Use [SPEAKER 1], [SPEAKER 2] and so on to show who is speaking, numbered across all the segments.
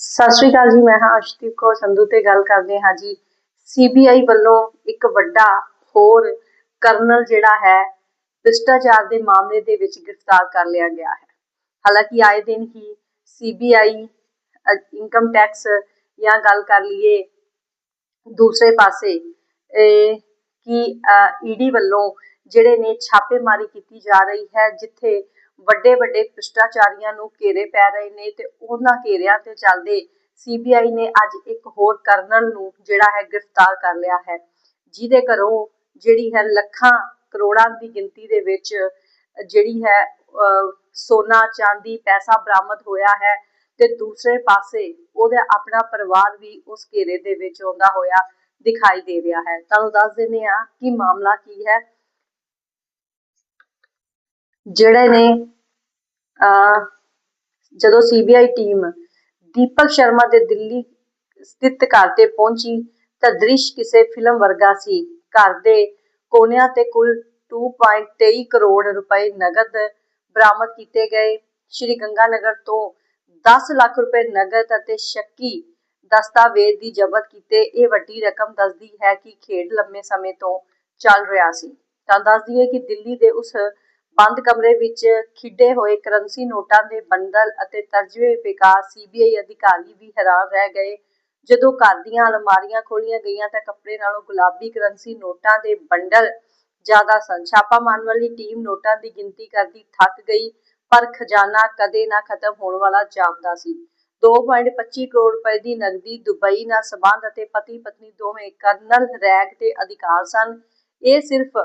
[SPEAKER 1] ਸਤਿ ਸ਼੍ਰੀ ਅਕਾਲ ਜੀ, ਮੈਂ ਹਾਂ ਅਸ਼ਦੀਪ ਕੌਰ ਸੰਧੂ ਤੇ ਗੱਲ ਕਰਦੇ ਹਾਂ ਜੀ। ਸੀਬੀਆਈ ਵੱਲੋਂ ਇੱਕ ਵੱਡਾ ਹੋਰ ਕਰਨਲ ਜਿਹੜਾ ਹੈ, ਭ੍ਰਿਸ਼ਟਾਚਾਰ ਦੇ ਮਾਮਲੇ ਦੇ ਵਿੱਚ ਗ੍ਰਿਫਤਾਰ ਕਰ ਲਿਆ ਗਿਆ ਹੈ। ਹਾਲਾਂਕਿ ਆਏ ਦਿਨ ਹੀ ਸੀਬੀਆਈ ਇਨਕਮ ਟੈਕਸ ਜਾਂ ਗੱਲ ਕਰ ਲਈਏ ਦੂਸਰੇ ਪਾਸੇ, ਇਹ ਕਿ ਈਡੀ ਵੱਲੋਂ ਜਿਹੜੇ ਨੇ ਛਾਪੇਮਾਰੀ ਕੀਤੀ ਜਾ ਰਹੀ ਹੈ, ਜਿੱਥੇ ਵੱਡੇ ਵੱਡੇ ਭ੍ਰਿਸ਼ਟਾਚਾਰੀਆਂ ਨੂੰ ਘੇਰੇ ਪੈ ਰਹੇ ਨੇ ਤੇ ਉਹਨਾਂ ਘੇਰਿਆਂ ਤੇ ਚੱਲਦੇ ਸੀਬੀਆਈ ਨੇ ਅੱਜ ਇੱਕ ਹੋਰ ਕਰਨਲ ਨੂੰ ਜਿਹੜਾ ਹੈ ਗ੍ਰਿਫਤਾਰ ਕਰ ਲਿਆ ਹੈ। ਜਿਹਦੇ ਘਰੋਂ ਜਿਹੜੀ ਹੈ ਲੱਖਾਂ ਕਰੋੜਾਂ ਦੀ ਗਿਣਤੀ ਦੇ ਵਿੱਚ ਜਿਹੜੀ ਹੈ ਸੋਨਾ, ਚਾਂਦੀ, ਪੈਸਾ ਬਰਾਮਦ ਹੋਇਆ ਹੈ ਤੇ ਦੂਸਰੇ ਪਾਸੇ ਉਹਦਾ ਆਪਣਾ ਪਰਿਵਾਰ ਵੀ ਉਸ ਘੇਰੇ ਦੇ ਵਿੱਚ ਆਉਂਦਾ ਹੋਇਆ ਦਿਖਾਈ ਦੇ ਰਿਹਾ ਹੈ। ਤੁਹਾਨੂੰ ਦੱਸ ਦਿੰਦੇ ਆ ਕਿ ਮਾਮਲਾ ਕੀ ਹੈ। ਜਿਹੜੇ ਨੇ ਜਦੋਂ ਸੀਬੀਆਈ ਟੀਮ ਦੀਪਕ ਸ਼ਰਮਾ ਦੇ ਦਿੱਲੀ ਸਥਿਤ ਘਰ ਤੇ ਪਹੁੰਚੀ ਤਾਂ ਦ੍ਰਿਸ਼ ਕਿਸੇ ਫਿਲਮ ਵਰਗਾ ਸੀ। ਘਰ ਦੇ ਕੋਨਿਆਂ ਤੇ ਕੁੱਲ 2.23 ਕਰੋੜ ਰੁਪਏ ਨਗਦ ਬਰਾਮਦ ਕੀਤੇ ਗਏ। ਸ਼੍ਰੀ ਗੰਗਾਨਗਰ ਤੋਂ 10 ਲੱਖ ਰੁਪਏ ਨਗਦ ਅਤੇ ਸ਼ੱਕੀ ਦਸਤਾਵੇਜ਼ ਦੀ ਜ਼ਬਤ ਕੀਤੇ। ਇਹ ਵੱਡੀ ਰਕਮ ਦੱਸਦੀ ਹੈ ਕਿ ਖੇਡ ਲੰਮੇ ਸਮੇਂ ਤੋਂ ਚੱਲ ਰਿਹਾ ਸੀ। ਤਾਂ ਦੱਸਦੀ ਹੈ ਕਿ ਦਿੱਲੀ ਦੇ ਉਸ ਬੰਦ ਕਮਰੇ ਵਿੱਚ ਖਿੱਡੇ ਹੋਏ ਕਰੰਸੀ ਨੋਟਾਂ ਦੇ ਬੰਡਲ ਅਤੇ ਤਰਜਵੇ ਬੇਕਾਰ ਸੀਬੀਆਈ ਅਧਿਕਾਰੀ ਵੀ ਹੈਰਾਨ ਰਹਿ ਗਏ। ਜਦੋਂ ਘਰ ਦੀਆਂ ਅਲਮਾਰੀਆਂ ਖੋਲੀਆਂ ਗਈਆਂ ਤਾਂ ਕੱਪੜੇ ਨਾਲੋਂ ਗੁਲਾਬੀ ਕਰੰਸੀ ਨੋਟਾਂ ਦੇ ਬੰਡਲ ਜ਼ਿਆਦਾ ਸਨ। ਛਾਪਾ ਮਾਰਨ ਵਾਲੀ ਟੀਮ ਨੋਟਾਂ ਦੀ ਗਿਣਤੀ ਕਰਦੀ ਥੱਕ ਗਈ, ਪਰ ਖਜ਼ਾਨਾ ਕਦੇ ਨਾ ਖਤਮ ਹੋਣ ਵਾਲਾ ਜਾਪਦਾ ਸੀ। 2.25 ਕਰੋੜ ਰੁਪਏ ਦੀ ਨਗਦੀ ਦੁਬਈ ਨਾਲ ਸਬੰਧ ਅਤੇ ਪਤੀ ਪਤਨੀ ਦੋਵੇਂ ਕਰਨਲ ਰੈਗ ਦੇ ਅਧਿਕਾਰ ਸਨ। ਇਹ ਸਿਰਫ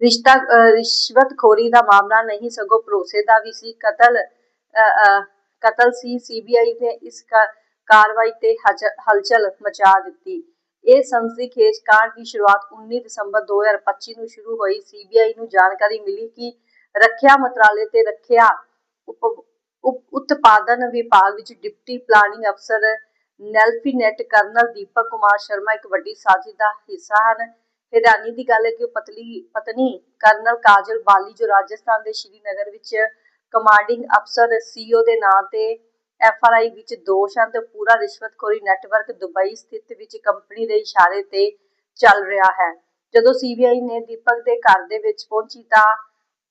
[SPEAKER 1] ਰਿਸ਼ਤਾ ਰਿਸ਼ਵਤਖੋਰੀ ਦਾ ਮਾਮਲਾ ਨਹੀਂ, ਸਗੋਂ ਭਰੋਸੇ ਦਾ ਵੀ ਸੀ। ਕਤਲ ਕਤਲ ਸੀ। ਸੀਬੀਆਈ ਨੇ ਇਸ ਕਾਰਵਾਈ ਤੇ ਹਲਚਲ ਮਚਾ ਦਿੱਤੀ। ਇਹ ਸੰਸਦੀ ਕਾਂਡ ਦੀ ਸ਼ੁਰੂਆਤ 19 ਦਸੰਬਰ 2025 ਨੂੰ ਸ਼ੁਰੂ ਹੋਈ। ਸੀਬੀਆਈ ਨੂੰ ਜਾਣਕਾਰੀ ਮਿਲੀ ਕਿ ਰੱਖਿਆ ਮੰਤਰਾਲੇ ਤੇ ਰੱਖਿਆ ਉਤਪਾਦਨ ਵਿਭਾਗ ਵਿੱਚ ਡਿਪਟੀ ਪਲਾਨਿੰਗ ਅਫਸਰ ਨੈਲਫੀਨੈਟ ਕਰਨਲ ਦੀਪਕ ਕੁਮਾਰ ਸ਼ਰਮਾ ਇੱਕ ਵੱਡੀ ਸਾਜ਼ਿਸ਼ ਦਾ ਹਿੱਸਾ ਹਨ। ਹੈਰਾਨੀ ਦੀ ਗੱਲ ਹੈ ਕਿ ਉਹ ਪਤਲੀ, ਪਤਨੀ ਕਰਨਲ ਕਾਜਲ ਬਾਲੀ, ਜੋ ਰਾਜਸਥਾਨ ਦੇ ਸ਼੍ਰੀਨਗਰ ਵਿੱਚ ਕਮਾਂਡਿੰਗ ਅਫਸਰ ਸੀਓ ਦੇ ਨਾਂ ਤੇ ਐਫਆਰਆਈ ਵਿੱਚ ਦੋਸ਼ ਹਨ ਤੇ ਪੂਰਾ ਰਿਸ਼ਵਤਖੋਰੀ ਨੈਟਵਰਕ ਦੁਬਈ ਸਥਿਤ ਵਿੱਚ ਕੰਪਨੀ ਦੇ ਇਸ਼ਾਰੇ ਤੇ ਚੱਲ ਰਿਹਾ ਹੈ। ਜਦੋਂ ਸੀਬੀਆਈ ਨੇ ਦੀਪਕ ਦੇ ਘਰ ਦੇ ਵਿੱਚ ਪਹੁੰਚੀ ਤਾਂ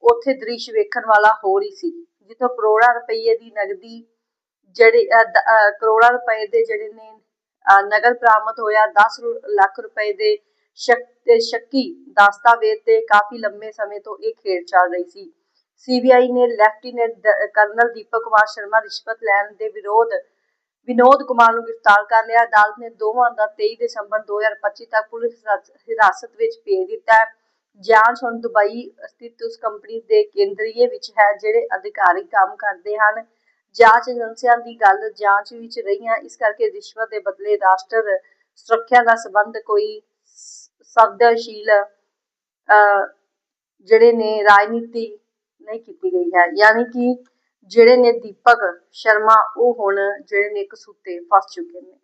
[SPEAKER 1] ਉੱਥੇ ਦ੍ਰਿਸ਼ ਵੇਖਣ ਵਾਲਾ ਹੋਰ ਹੀ ਸੀ, ਜਿੱਥੋਂ ਕਰੋੜਾਂ ਰੁਪਏ ਦੀ ਨਗਦੀ ਜਿਹੜੇ ਕਰੋੜਾਂ ਰੁਪਏ ਦੇ ਜਿਹੜੇ ਨੇ ਨਗਰ ਬਰਾਮਦ ਹੋਇਆ 10 ਲੱਖ ਰੁਪਏ ਦੇ ਸ਼ੱਕੀ ਦਸਤਾਵੇਜ਼ ਤੇ ਕਾਫੀ ਲੰਮੇ ਸਮੇਂ ਤੋਂ ਇਹ ਖੇਡ ਚੱਲ ਰਹੀ ਸੀ। ਸੀਬੀਆਈ ਨੇ ਲੈਫਟੀਨੈਂਟ ਕਰਨਲ ਦੀਪਕ ਕੁਮਾਰ ਸ਼ਰਮਾ ਰਿਸ਼ਵਤ ਲੈਣ ਦੇ ਵਿਰੋਧ ਵਿਨੋਦ ਕੁਮਾਰ ਨੂੰ ਗ੍ਰਿਫਤਾਰ ਕਰ ਲਿਆ। ਅਦਾਲਤ ਨੇ ਦੋਵਾਂ ਦਾ 23 ਦਸੰਬਰ 2025 ਤੱਕ ਪੁਲਿਸ ਹਿਰਾਸਤ ਵਿੱਚ ਭੇਜ ਦਿੱਤਾ ਹੈ। ਜਾਂਚ ਹੁਣ ਦੁਬਈ ਸਥਿਤ ਉਸ ਕੰਪਨੀ ਦੇ ਕੇਂਦਰੀਏ ਵਿੱਚ ਹੈ, ਜਿਹੜੇ ਅਧਿਕਾਰੀ ਕੰਮ ਕਰਦੇ ਹਨ। ਜਾਂਚ ਏਜੰਸੀਆਂ ਦੀ ਗੱਲ ਜਾਂਚ ਵਿੱਚ ਰਹੀਆਂ। ਇਸ ਕਰਕੇ ਰਿਸ਼ਵਤ ਦੇ ਬਦਲੇ ਰਾਸ਼ਟਰ ਸੁਰੱਖਿਆ ਦਾ ਸਬੰਧ ਕੋਈ ਸ਼ਬਦਸ਼ੀਲ ਜਿਹੜੇ ਨੇ ਰਾਜਨੀਤੀ ਨਹੀਂ ਕੀਤੀ ਗਈ ਹੈ। ਯਾਨੀ ਕਿ ਜਿਹੜੇ ਨੇ ਦੀਪਕ ਸ਼ਰਮਾ, ਉਹ ਹੁਣ ਜਿਹੜੇ ਨੇ ਕਸੂਤੇ ਫਸ ਚੁੱਕੇ ਨੇ।